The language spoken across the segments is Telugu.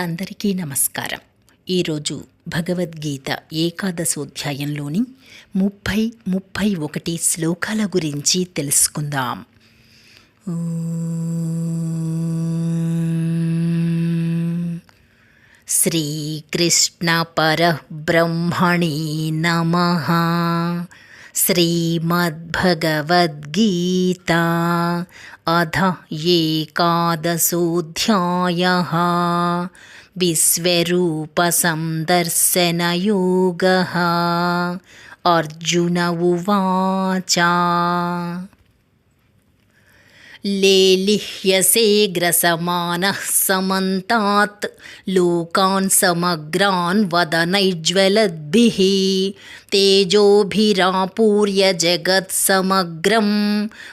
అందరికీ నమస్కారం. ఈరోజు భగవద్గీత ఏకాదశోధ్యాయంలోని ముప్పై ముప్పై ఒకటి శ్లోకాల గురించి తెలుసుకుందాం. శ్రీకృష్ణ పరబ్రహ్మణి నమ. श्रीमद्भगवद्गीता। अध एकादशोऽध्यायः। विश्वरूपसन्दर्शनयोगः। अर्जुन उवाच। लेलिह्यसे ग्रसमानः समन्तात्। लोकान् समग्रान् वदनैज्ज्वलद्भिः तेजोभिरापूर्य जगत्समग्रं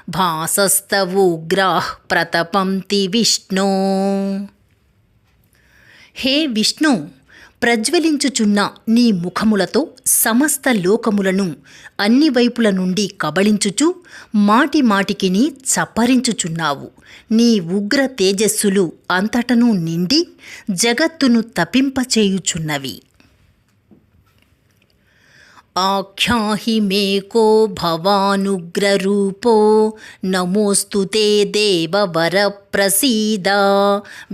भासस्तवोग्राः प्रतपन्ति विष्णो। हे विष्णु ప్రజ్వలించుచున్న నీ ముఖములతో సమస్త లోకములను అన్ని వైపుల నుండి కబళించుచు మాటి మాటికిని చప్పరించుచున్నావు నీ ఉగ్ర తేజస్సులు అంతటను నిండి జగత్తును తపింపచేయుచున్నవి. आख्याहि मे को भवानुग्ररूपो नमोऽस्तु ते देववरप्रसीद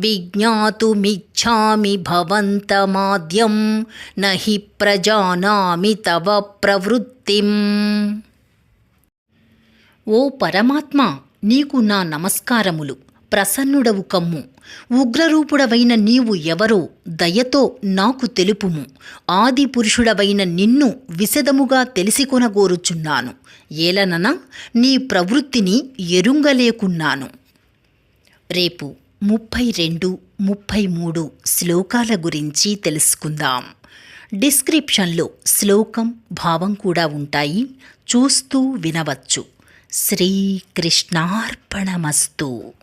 विज्ञातुमिच्छामि भवन्तमाद्यं न हि प्रजानामि तव प्रवृत्तिम् ఓ పరమాత్మ నీకు నా నమస్కారములు ప్రసన్నుడవు కమ్ము. ఉగ్రరూపుడవైన నీవు ఎవరో దయతో నాకు తెలుపుము. ఆది పురుషుడవైన నిన్ను విశదముగా తెలిసికొనగోరుచున్నాను ఏలనన? నీ ప్రవృత్తిని ఎరుంగలేకున్నాను. రేపు ముప్పై రెండు ముప్పై మూడు శ్లోకాల గురించి తెలుసుకుందాం. డిస్క్రిప్షన్లో శ్లోకం భావం కూడా ఉంటాయి. చూస్తూ వినవచ్చు. శ్రీకృష్ణార్పణమస్తు.